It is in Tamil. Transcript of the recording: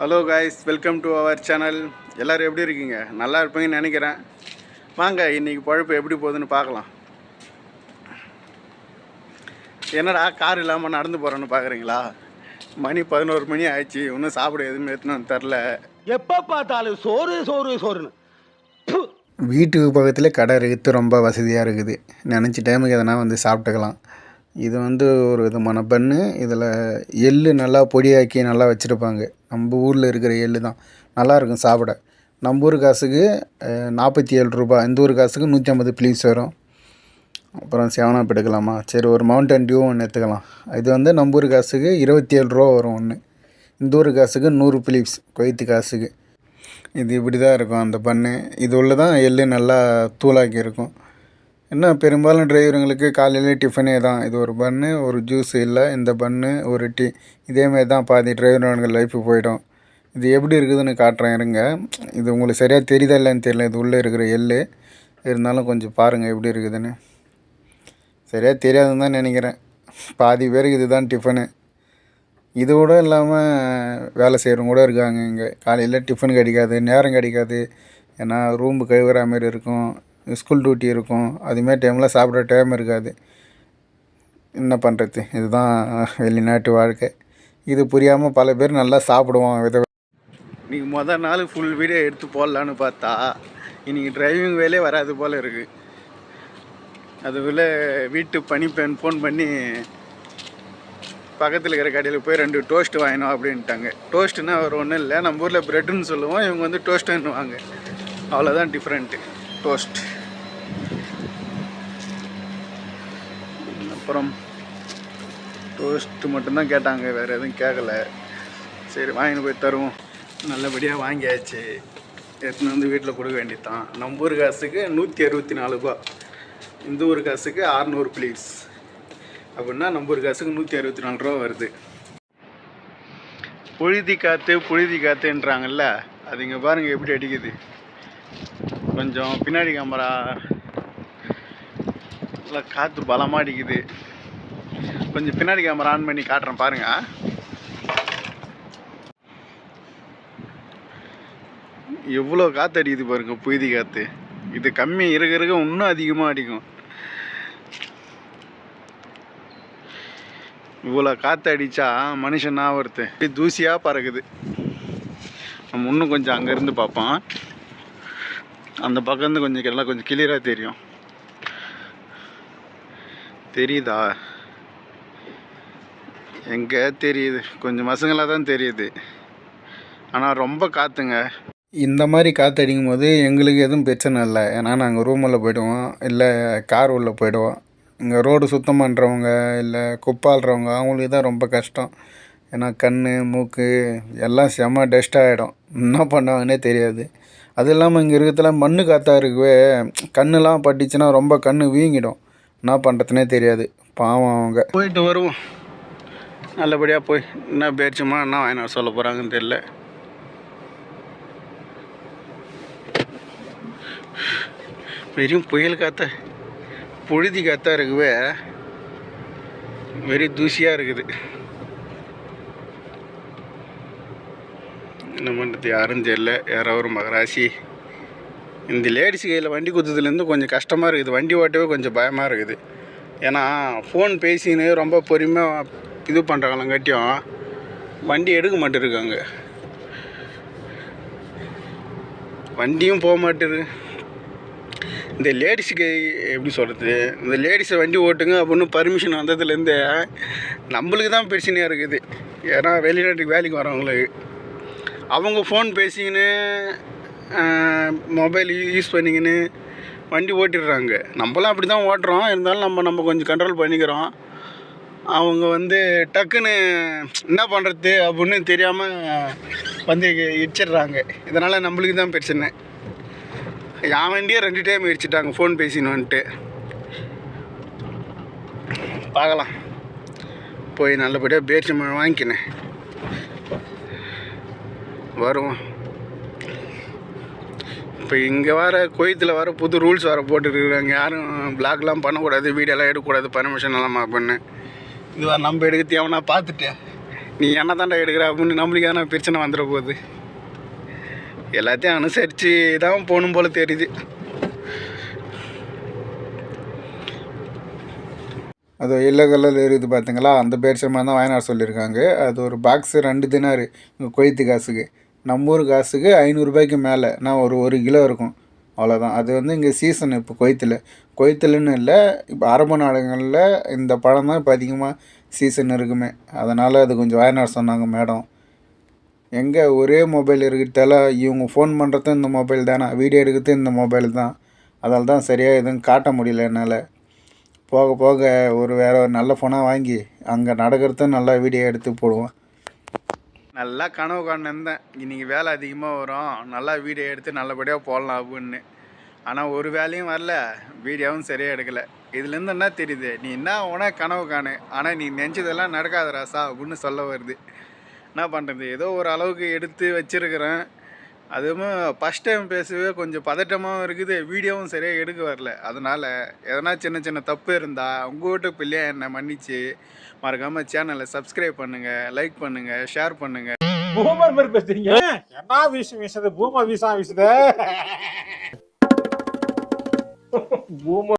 Hello guys welcome to our channel எல்லோரும் எப்படி இருக்கீங்க? நல்லா இருப்பீங்கன்னு நினைக்கிறேன். வாங்க இன்றைக்கி பழப்பு எப்படி போகுதுன்னு பார்க்கலாம். என்னடா கார் இல்லாமல் நடந்து போகிறேன்னு பார்க்குறீங்களா மணி பதினோரு மணி ஆயிடுச்சு. இன்னும் சாப்பிட எதுவுமே எடுத்துன்னு தெரில எப்ப பார்த்தாலும் சோறு சோறு சோறுன்னு. வீட்டுக்கு பக்கத்தில் கடை இருக்குது. ரொம்ப வசதியாக இருக்குது. நினச்ச டைமுக்கு எதனா வந்து சாப்பிட்டுக்கலாம். இது வந்து ஒரு விதமான பன்னு இதில் எள்ளு நல்லா பொடியாக்கி நல்லா வச்சுருப்பாங்க. நம்ம ஊரில் இருக்கிற எள்ளு தான். நல்லாயிருக்கும் சாப்பிட. நம்ம ஊர் காசுக்கு நாற்பத்தி ஏழு ரூபா இந்த ஊர் காசுக்கு நூற்றி ஐம்பது ப்ளீஸ் வரும். அப்புறம் செவனாப் எடுக்கலாமா? சரி ஒரு மவுண்டன் டியூ ஒன்று எடுத்துக்கலாம். இது வந்து நம்ம ஊர் காசுக்கு இருபத்தி ஏழு ரூபா வரும் ஒன்று இந்த ஊர் காசுக்கு நூறு பிலிப்ஸ் கொய்த்து காசுக்கு. இது இப்படி தான் இருக்கும் அந்த பண்ணு. இது உள்ள தான் எள்ளு நல்லா தூளாக்கி இருக்கும். என்ன பெரும்பாலும் டிரைவருங்களுக்கு காலையில் டிஃபனே தான். இது ஒரு பன்னு ஒரு ஜூஸ் இல்லை. இந்த பன்னு ஒரு டீ இதேமாரி தான் பாதி டிரைவருங்க லைஃபு போயிடும். இது எப்படி இருக்குதுன்னு காட்டுறேன் இருங்க. இது உங்களுக்கு சரியாக தெரியுதா இல்லைன்னு தெரியல. இது உள்ளே இருக்கிற எள்ளு இருந்தாலும் கொஞ்சம் பாருங்கள் எப்படி இருக்குதுன்னு. சரியாக தெரியாதுன்னு தான் நினைக்கிறேன். பாதி பேருக்கு இதுதான் டிஃபனு இது கூட இல்லாமல் வேலை செய்கிறவங்க கூட இருக்காங்க இங்கே. காலையில் டிஃபன் கிடைக்காது நேரம் கிடைக்காது. ஏன்னா ரூம்பு கழுவுற மாதிரி இருக்கும். ஸ்கூல் டியூட்டி இருக்கும். அதுமாரி டைமில் சாப்பிட்ற டைம் இருக்காது. என்ன பண்ணுறது இதுதான் வெளிநாட்டு வாழ்க்கை. இது புரியாமல் பல பேர் நல்லா சாப்பிடுவோம் வித இன்றைக்கி மொதல் நாள் ஃபுல் வீடியோ எடுத்து போடலான்னு பார்த்தா இன்றைக்கி டிரைவிங் வேலையே வராது போல் இருக்குது அதுபோல் வீட்டு பணிப்பெண் ஃபோன் பண்ணி பக்கத்தில் இருக்கிற கடையில் போய் ரெண்டு டோஸ்ட் வாங்கினோம் அப்படின்ட்டாங்க. டோஸ்ட்டுன்னா அவர் ஒன்றும் இல்லை. நம்ம ஊரில் ப்ரெட்டுன்னு சொல்லுவோம். இவங்க வந்து டோஸ்ட்டுன்னுவாங்க அவ்வளோதான் டிஃப்ரெண்ட்டு டோஸ்ட். அப்புறம் டோஸ்ட்டு மட்டும்தான் கேட்டாங்க வேறு எதுவும் கேட்கல சரி வாங்கிட்டு போய் தருவோம். நல்லபடியாக வாங்கியாச்சு. எடுத்துன்னு வந்து வீட்டில் கொடுக்க வேண்டியதான் நம்ம ஊர் காசுக்கு நூற்றி அறுபத்தி நாலு ரூபா. இந்த ஊர் காசுக்கு அறநூறு ப்ளீஸ் அப்படின்னா நம்ம ஊர் காசுக்கு நூற்றி அறுபத்தி நாலு ரூபா வருது. புழுதி காற்று புழுதி காற்றுன்றாங்கல்ல அது இங்கே பாருங்கள் எப்படி அடிக்குது. கொஞ்சம் பின்னாடி கேமரா நல்லா காற்று பலமாக அடிக்குது. கொஞ்சம் பின்னாடி கேமரா ஆன் பண்ணி காட்டுறேன் பாருங்கள் எவ்வளோ காற்று அடிக்குது பாருங்க புழுதி காற்று இது கம்மி இருக்க இருக்க இன்னும் அதிகமாக அடிக்கும். இவ்வளோ காற்று அடித்தா மனுஷன் நான் இப்படி தூசியாக பறக்குது. நம்ம இன்னும் கொஞ்சம் அங்கேருந்து பார்ப்போம். அந்த பக்கம்ந்து கொஞ்சம் எல்லாம் கொஞ்சம் கிளியராக தெரியும். தெரியுதா? எங்கே தெரியுது? கொஞ்சம் மசங்களாக தான் தெரியுது. ஆனால் ரொம்ப காற்றுங்க இந்த மாதிரி காற்று அடிக்கும் போது எங்களுக்கு எதுவும் பிரச்சனை இல்லை. ஏன்னா நாங்கள் ரூமில் போயிடுவோம். இல்லை கார் உள்ளே போயிடுவோம். இங்கே ரோடு சுத்தம் பண்ணுறவங்க இல்லை குப்பாளுறவங்க அவங்களுக்கு தான் ரொம்ப கஷ்டம். ஏன்னா கண் மூக்கு எல்லாம் செம்ம டஸ்ட் ஆகிடும் என்ன பண்ணுவாங்கன்னே தெரியாது. அது இல்லாமல் இங்கே இருக்கிறதுல மண்ணு காற்றா இருக்கவே. கண்ணுலாம் பட்டுச்சுன்னா ரொம்ப கண் வீங்கிடும். என்ன பண்ணுறதுனே தெரியாது. பாவம் அவங்க. போயிட்டு வருவோம். நல்லபடியாக போய் என்ன பேச்சுமா என்ன வாங்கினா சொல்ல போகிறாங்கன்னு தெரியல. வெறும் புயல் காற்ற புழுதி காற்றா இருக்கவே. வெறும் தூசியாக இருக்குது. என்ன பண்ணுறது யாரும் தெரியல யாரோ ஒரு மகராசி. இந்த லேடிஸ் கையில் வண்டி குத்துறதுலேருந்து கொஞ்சம் கஷ்டமாக இருக்குது. வண்டி ஓட்டவே கொஞ்சம் பயமாக இருக்குது. ஏன்னா ஃபோன் பேசின்னு ரொம்ப பொறுமையாக இது பண்ணுறாங்களங்காட்டியும் வண்டி எடுக்க மாட்டேருக்காங்க. வண்டியும் போக மாட்டேரு இந்த லேடிஸுக்கு எப்படி சொல்கிறது இந்த லேடிஸை வண்டி ஓட்டுங்க அப்படின்னு பர்மிஷன் வந்ததுலேருந்து நம்மளுக்கு தான் பிரச்சனையாக இருக்குது. ஏன்னா வெளிநாட்டுக்கு வேலைக்கு வரவங்களுக்கு. அவங்க ஃபோன் பேசிக்கின்னு மொபைல் யூஸ் பண்ணிக்கின்னு வண்டி ஓட்டிடுறாங்க. நம்மளாம் அப்படி தான் ஓட்டுறோம். இருந்தாலும் நம்ம நம்ம கொஞ்சம் கண்ட்ரோல் பண்ணிக்கிறோம். அவங்க வந்து டக்குன்னு என்ன பண்ணுறது அப்படின்னு தெரியாமல் வந்து இடிச்சிடுறாங்க. இதனால் நம்மளுக்கு தான் பிரச்சனை. என் வண்டியே ரெண்டு டைம் இடிச்சிட்டாங்க ஃபோன் பேசின்னு வந்துட்டு பார்க்கலாம். போய் நல்லபடியாக பேச்சு மழை வாங்கிக்கினேன். வருவோம். இப்போ இங்கே வர கோயத்தில் வர புது ரூல்ஸ் வர போட்டுருக்குறாங்க யாரும் பிளாக்லாம் பண்ணக்கூடாது வீடியோலாம் எடுக்கக்கூடாது பர்மிஷன் எல்லாம் பண்ணு. இது நம்ம எடுக்க தேவைன்னா பார்த்துட்டு நீ என்ன தாண்டா எடுக்கிற அப்படின்னு நம்மளுக்கு எதனா பிரச்சனை வந்துட போகுது. எல்லாத்தையும் அனுசரித்து தான் போகணும் போல் தெரியுது. அது எல்லோ கலரில் இருக்குது பார்த்தீங்களா அந்த பேரிச்சமாக தான் வாங்கினார் சொல்லியிருக்காங்க. அது ஒரு பாக்ஸு ரெண்டு தினாரு. கொய்த்து காசுக்கு. நம்ம ஊர் காசுக்கு ஐநூறுரூபாய்க்கு மேலே. நான் ஒரு ஒரு கிலோ இருக்கும். அவ்வளோதான் அது வந்து இங்கே சீசன் இப்போ கொய்த்தில். கொய்த்துலன்னு இல்லை இப்போ அரபு நாடுகளில் இந்த பழம் தான் இப்போ அதிகமாக சீசன் இருக்குமே. அதனால் அது கொஞ்சம் வாயனார் சொன்னாங்க மேடம். எங்கே ஒரே மொபைல் இருக்கிறதால இவங்க ஃபோன் பண்ணுறதும் இந்த மொபைல் தானே? வீடியோ எடுக்கிறதும் இந்த மொபைல் தான். அதால் தான் சரியாக எதுவும் காட்ட முடியல என்னால். போக போக ஒரு வேற ஒரு நல்ல ஃபோனாக வாங்கி அங்கே நடக்கிறதும் நல்லா வீடியோ எடுத்து போடுவோம். நல்லா கனவு காண்டிருந்தேன் இன்றைக்கி வேலை அதிகமாக வரும். நல்லா வீடியோ எடுத்து நல்லபடியாக போடலாம் அப்படின்னு. ஆனால் ஒரு வேலையும் வரல. வீடியோவும் சரியாக எடுக்கலை. இதுலேருந்து என்ன தெரியுது? நீ என்ன உன கனவு காணு. ஆனால் நீ நெஞ்சதெல்லாம் நடக்காத ராசா அப்படின்னு சொல்ல வருது. என்ன பண்ணுறது ஏதோ ஒரு அளவுக்கு எடுத்து வச்சுருக்கிறேன். அதுவும் ஃபஸ்ட் டைம் பேசவே கொஞ்சம் பதட்டமாகவும் இருக்குது. வீடியோவும் சரியாக எடுக்க வரல. அதனால் எதனா சின்ன சின்ன தப்பு இருந்தால் உங்கள் வீட்டு பிள்ளையா என்னை மன்னிச்சு மறக்காமல் சேனலை சப்ஸ்கிரைப் பண்ணுங்கள் லைக் பண்ணுங்கள் ஷேர் பண்ணுங்கள் பூமர் மாதிரி பேசுறீங்க. என்ன வீசு வீசுது? பூமர் வீசா வீசுது? பூமர்